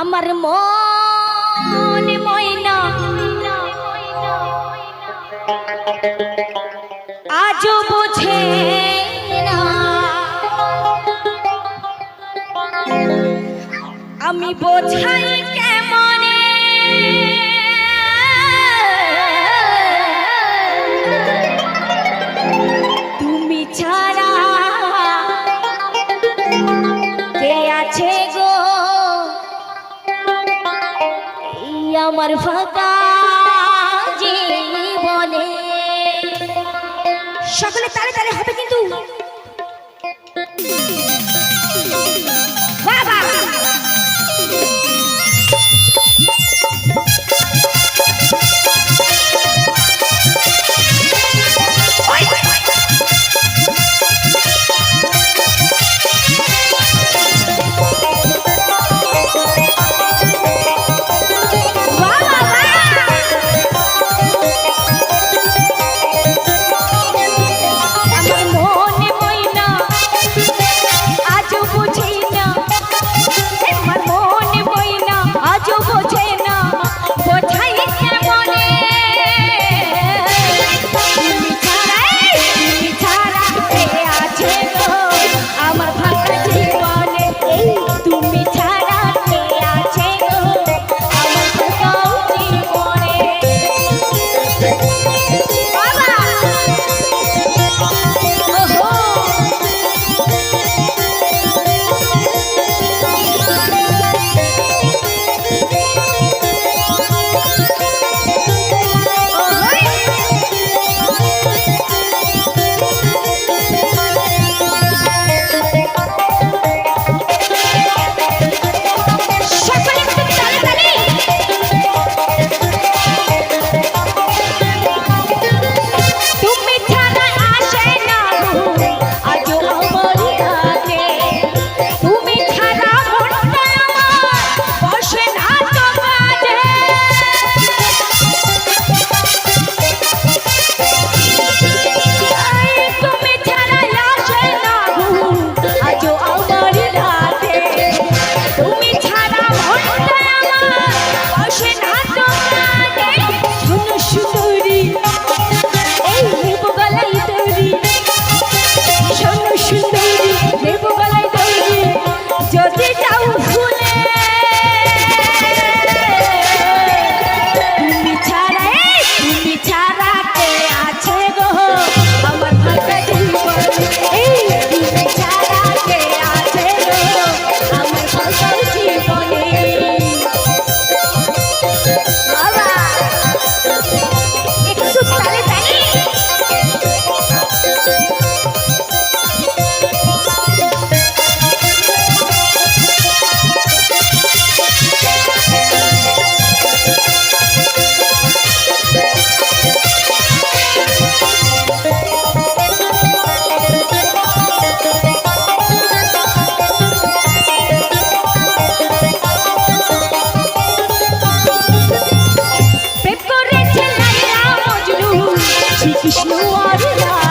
আমার মনে ময়না। আজও বোঝে আমি বোঝাই কেমনে? সকলে তালে তালে হবে 我的家。